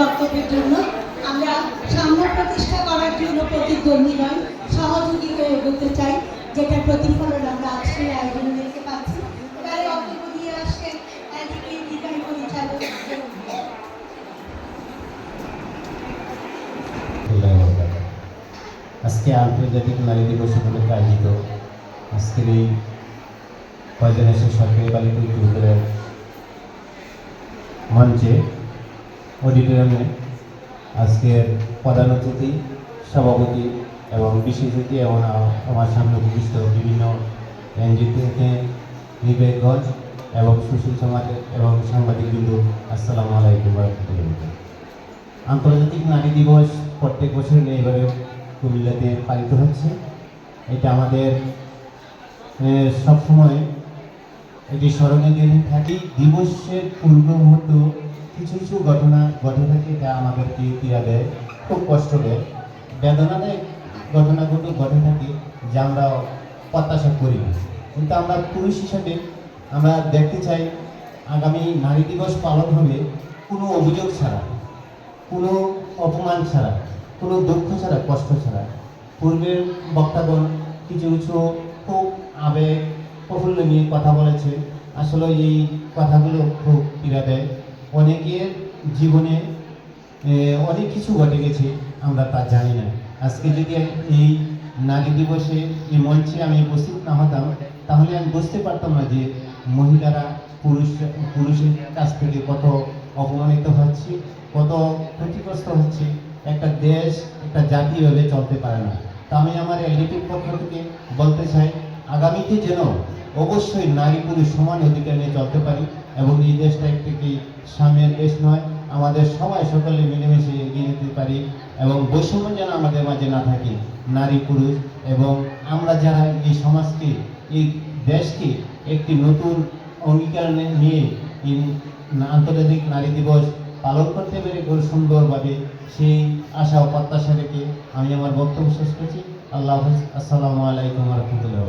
বক্তব্যের জন্য আমরা সাম্য প্রতিষ্ঠা করার জন্য প্রতিদ্বন্দ্বী নয়, সহযোগী হয়ে এগোতে চাই যেটার প্রতিফলন আমরা আজকের আয়োজনে দেখতে পাচ্ছি। আজকে আন্তর্জাতিক নারী দিবস উপলক্ষে আয়োজিত আজকের এই ফয়জানেশ্বর সরকারি বালিকা বিদ্যালয়ের মঞ্চে অডিটোরিয়ামে আজকের প্রধান অতিথি, সভাপতি এবং বিশেষ অতিথি এবং আমার সামনে উপবিষ্ট বিভিন্ন এনজিও থেকে নিবেদগঞ্জ এবং সুশীল সমাজের এবং সাংবাদিক বিন্দু আসসালামু আলাইকুম রহমতুল্লাহ। আন্তর্জাতিক নারী দিবস প্রত্যেক বছর এইভাবে কুমিল্লাতে পালিত হচ্ছে। এটা আমাদের সবসময় এটি স্মরণে থাকি। দিবসের পূর্ব মুহূর্ত কিছু কিছু ঘটনা ঘটে থাকে যা আমাদেরকে পীড়া দেয়, খুব কষ্ট দেয়। বেদনাদায়ক ঘটনাগুলো ঘটে থাকে যা আমরা প্রত্যাশা করি কিন্তু আমরা পুরুষ হিসাবে আমরা দেখতে চাই আগামী নারী দিবস পালন হবে কোনো অভিযোগ ছাড়া, কোনো অপমান ছাড়া, কোনো দুঃখ ছাড়া, কষ্ট ছাড়া। পূর্বের বক্তাগণ কিছু কিছু খুব আবেগ, প্রফুল্ল নিয়ে কথা বলেছে। আসলে এই কথাগুলো খুব পীড়া দেয়। অনেকের জীবনে অনেক কিছু ঘটে গেছে, আমরা তা জানি না। আজকে যদি এই নারী দিবসে এই মঞ্চে আমি উপস্থিত না হতাম, তাহলে আমি বুঝতে পারতাম না যে মহিলারা পুরুষ, পুরুষের কাছ থেকে কত অপমানিত হচ্ছে, কত ক্ষতিগ্রস্ত হচ্ছে। একটা দেশ, একটা জাতি এভাবে চলতে পারে না। তা আমি আমার এলডিপির পক্ষ থেকে বলতে চাই, আগামীতে যেন অবশ্যই নারী পুরুষ সমান অধিকার নিয়ে চলতে পারি এই দেশটা একটি কি সাম্যের দেশ নয়, আমাদের সবাই সকলে মিলেমিশে এগিয়ে নিতে পারি এবং বৈষম্য যেন আমাদের মাঝে না থাকে, নারী পুরুষ এবং আমরা যারা এই সমাজকে, এই দেশকে একটি নতুন অঙ্গীকার নিয়ে আন্তর্জাতিক নারী দিবস পালন করতে পেরে খুব সুন্দরভাবে সেই আশা ও প্রত্যাশা রেখে আমি আমার বক্তব্য শেষ করছি। আল্লাহ হাফিজ। আসসালামু আলাইকুম রহমতুল্লাহ